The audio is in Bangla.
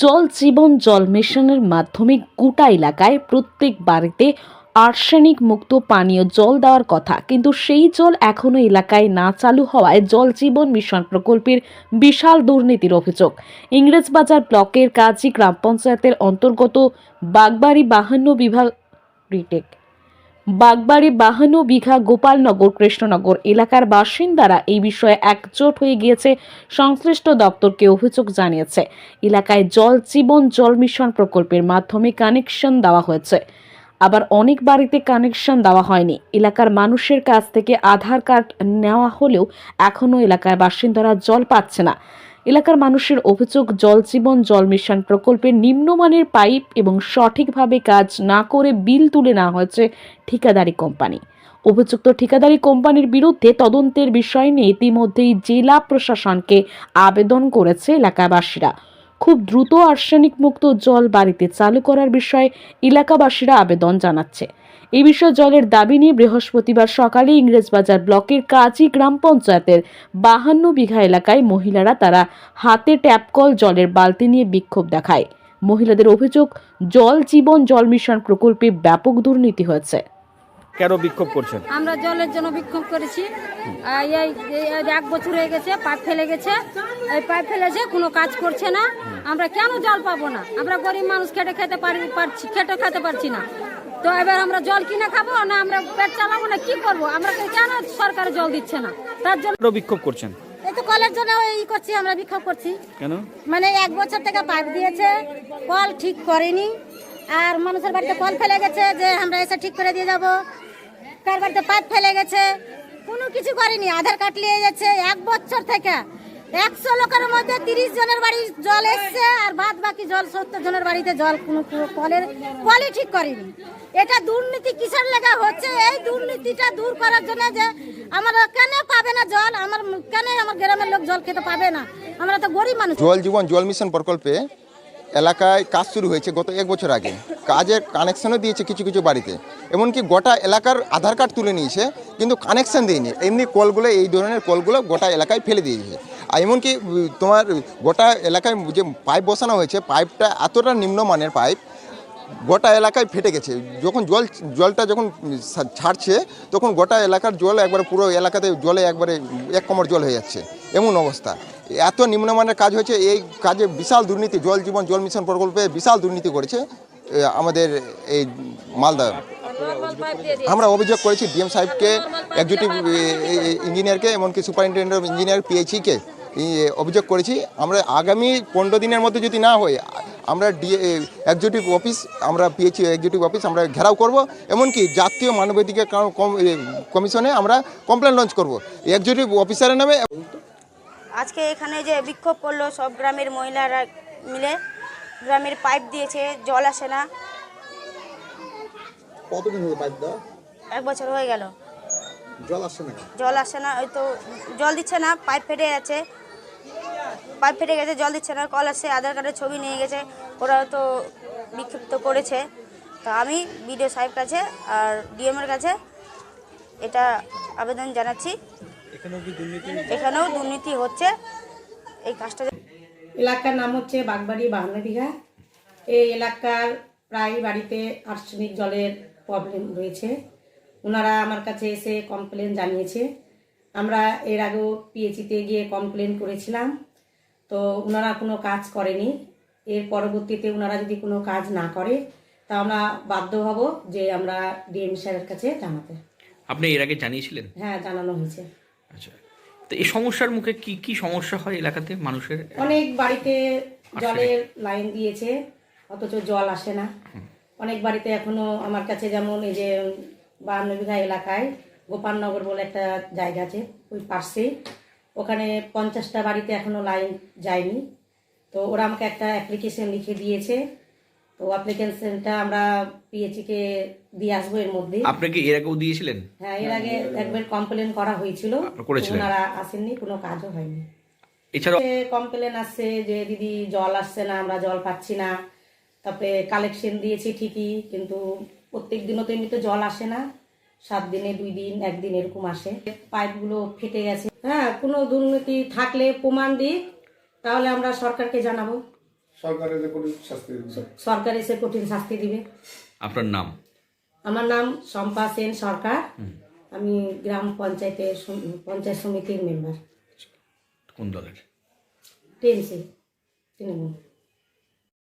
জল জীবন জল মিশনের মাধ্যমে গোটা এলাকায় প্রত্যেক বাড়িতে আর্সেনিক মুক্ত পানীয় জল দেওয়ার কথা। কিন্তু সেই জল এখনও এলাকায় না চালু হওয়ায় জল জীবন মিশন প্রকল্পের বিশাল দুর্নীতির অভিযোগ। ইংরেজবাজার ব্লকের কাজী গ্রাম পঞ্চায়েতের অন্তর্গত বাগবাড়ি বাহান্ন বিভাগ রিটেক। বাগবাড়ি বাহান্ন বিঘা গোপালনগর, কৃষ্ণনগর এলাকার বাসিন্দারা এই বিষয়ে একজোট হয়ে গিয়েছে, সংশ্লিষ্ট দপ্তরকে অভিযোগ জানিয়েছে। এলাকায় জল জীবন জল মিশন প্রকল্পের মাধ্যমে কানেকশন দেওয়া হয়েছে। আবার অনেক বাড়িতে কানেকশন দেওয়া হয়নি। এলাকার মানুষের কাছ থেকে আধার কার্ড নেওয়া হলেও এখনও এলাকার বাসিন্দারা জল পাচ্ছে না। এলাকার মানুষের অভিযোগ জলজীবন জল মিশন প্রকল্পের নিম্নমানের পাইপ এবং সঠিকভাবে কাজ না করে বিল তুলে নেওয়া হয়েছে ঠিকাদারি কোম্পানি। অভিযুক্ত ঠিকাদারি কোম্পানির বিরুদ্ধে তদন্তের বিষয় নিয়ে ইতিমধ্যেই জেলা প্রশাসনকে আবেদন করেছে এলাকাবাসীরা। খুব দ্রুত আর্সেনিক মুক্ত জল বাড়িতে চালু করার বিষয়ে এলাকাবাসীরা আবেদন জানাচ্ছে। এই বিষয়ে জলের দাবি নিয়ে বৃহস্পতিবার সকালে ইংরেজবাজার ব্লকের কাজী গ্রাম পঞ্চায়েতের বাহান্ন বিঘা এলাকায় মহিলারা তারা হাতে ট্যাপ কল জলের বালতি নিয়ে বিক্ষোভ দেখায়। মহিলাদের অভিযোগ, জল জীবন জল মিশন প্রকল্পে ব্যাপক দুর্নীতি হয়েছে। কেন বিক্ষোভ করছেন? আমরা জলের জন্য বিক্ষোভ করেছি। এই এক বছর হয়ে গেছে পাইপ ফেলে গেছে। এই পাইপ ফেলেছে কোনো কাজ করছে না। আমরা কেন জল পাবো না? আমরা গরিব মানুষ খেটে খেতে পারি পারছি খেটে খেতে পারছি না। তো এবার আমরা জল কিনে খাব না আমরা পেট চালাবো না কি করব? আমরা কেন সরকার জল দিচ্ছে না? তার জন্য বিক্ষোভ করছেন? তো কলের জন্য এই করছি আমরা বিক্ষোভ করছি। কেন? মানে এক বছর থেকে পাইপ দিয়েছে কল ঠিক করেনি। আর মানুষের বাড়িতে কল ফেলে গেছে যে আমরা এসে ঠিক করে দিয়ে যাব। কার বাড়িতে পাইপ ফেলে গেছে। কোনো কিছু করেনি, আধার কার্ড নিয়ে যাচ্ছে। এক বছর থেকে একশো লোকের মধ্যে তিরিশ জনের বাড়ি জল এসছে আর বাদ বাকি জল, সত্তর জনের বাড়িতে জল কোনো কলের কলই ঠিক করেনি। এটা দুর্নীতি কিসের লেগে হচ্ছে? এই দুর্নীতিটা দূর করার জন্য যে আমরা কেন পাবে না জল? আমার কেন আমার গ্রামের লোক জল খেতে পাবে না? আমরা তো গরিব মানুষ। জল জীবন, জল মিশন প্রকল্পে এলাকায় কাজ শুরু হয়েছে গত এক বছর আগে। কাজের কানেকশানও দিয়েছে কিছু কিছু বাড়িতে। এমনকি গোটা এলাকার আধার কার্ড তুলে নিয়েছে, কিন্তু কানেকশান দেয়নি। এমনি কলগুলো, এই ধরনের কলগুলো গোটা এলাকায় ফেলে দিয়েছে। আর এমনকি তোমার গোটা এলাকায় যে পাইপ বসানো হয়েছে পাইপটা এতটা নিম্নমানের পাইপ গোটা এলাকায় ফেটে গেছে। যখন জল, জলটা যখন ছাড়ছে, তখন গোটা এলাকার জল একবারে পুরো এলাকাতে জলে একবারে এক কোমর জল হয়ে যাচ্ছে। এমন অবস্থা। এত নিম্নমানের কাজ হয়েছে, এই কাজে বিশাল দুর্নীতি, জল জীবন, জল মিশন প্রকল্পে বিশাল দুর্নীতি করেছে আমাদের এই মালদা। আমরা অভিযোগ করেছি ডিএম সাহেবকে এক্সিকিউটিভ ইঞ্জিনিয়ারকে এমনকি সুপারিনটেন্ডেন্ট অফ ইঞ্জিনিয়ার পিএইচিকে অভিযোগ করেছি, আমরা আগামী পনেরো দিনের মধ্যে যদি না হয় আমরা ডি এক্সিকিউটিভ অফিস আমরা পিএইচি এক্সিকিউটিভ অফিস আমরা ঘেরাও করব। এমনকি জাতীয় মানবাধিকার কমিশনে আমরা কমপ্লেন লঞ্চ করব। এক্সিকিউটিভ অফিসারের নামে আজকে এখানে যে বিক্ষোভ করল সব গ্রামের মহিলারা মিলে গ্রামের পাইপ দিয়েছে জল আসে না। কতদিন হলো পাইপ দেওয়া? এক বছর হয়ে গেল। জল আসছে না জল আসে না ওই তো জল দিচ্ছে না পাইপ ফেটে যাচ্ছে পাইপ ফেটে গেছে জল দিচ্ছে না কল আসছে আধার কার্ডের ছবি নিয়ে গেছে ওরা তো বিক্ষিপ্ত করেছে। তা আমি বিডিও সাহেব কাছে আর ডিএমের কাছে এটা আবেদন জানাচ্ছি। এখানেও দুর্নীতি? হচ্ছে। এই কাজটা এলাকার নাম হচ্ছে বাগবাড়ি বিঘা এই এলাকার প্রায় বাড়িতে আর্সেনিক জলের প্রবলেম রয়েছে। ওনারা আমার কাছে এসে কমপ্লেন জানিয়েছে। আমরা এর আগেও পিএইচিতে গিয়ে কমপ্লেন করেছিলাম। তো ওনারা কোনো কাজ করেনি। এর পরবর্তীতে ওনারা যদি কোনো কাজ না করে তা আমরা বাধ্য হব যে আমরা ডিএম স্যারের কাছে জানাতে। আপনি এর আগে জানিয়েছিলেন? হ্যাঁ জানানো হয়েছে। আচ্ছা। তো এই সমস্যার মুখে কি কি সমস্যা হয় এলাকাতে মানুষের? অনেক বাড়িতে জলের লাইন দিয়েছে অথচ জল আসে না। অনেক বাড়িতে এখনও আমার কাছে যেমন এই যে বাহান্ন বিঘা এলাকায় গোপালনগর বলে একটা জায়গা আছে ওই পাশে ওখানে পঞ্চাশটা বাড়িতে এখনও লাইন যায়নি। তো ওরা আমাকে একটা অ্যাপ্লিকেশন লিখে দিয়েছে। তো অ্যাপ্লিকেশনটা আমরা পিএইচিকে দিয়ে আসব এর মধ্যে। আপনি কি এর আগেও দিয়েছিলেন? হ্যাঁ এর আগে একবার কমপ্লেন করা হয়েছিল? ওনারা আসেননি কোনো কাজও হয়নি। এছাড়াও কমপ্লেন আসছে যে দিদি জল আসছে না আমরা জল পাচ্ছি না। তারপরে কালেকশন দিয়েছি ঠিকই কিন্তু প্রত্যেক দিনও তো এমনিতে জল আসে না। সাত দিনে দুই দিন একদিন এরকম আসে। পাইপগুলো ফেটে গেছে। হ্যাঁ কোনো দুর্নীতি থাকলে প্রমাণ দিক তাহলে আমরা সরকারকে জানাব। সরকারের কঠিন শাস্তি দিবে। সরকার এসে কঠিন শাস্তি দিবে। আপনার নাম? আমার নাম শম্পা সেন সরকার। আমি গ্রাম পঞ্চায়েতের পঞ্চায়েত সমিতির মেম্বার। কোন দলের? টেনসি তৃণমূল।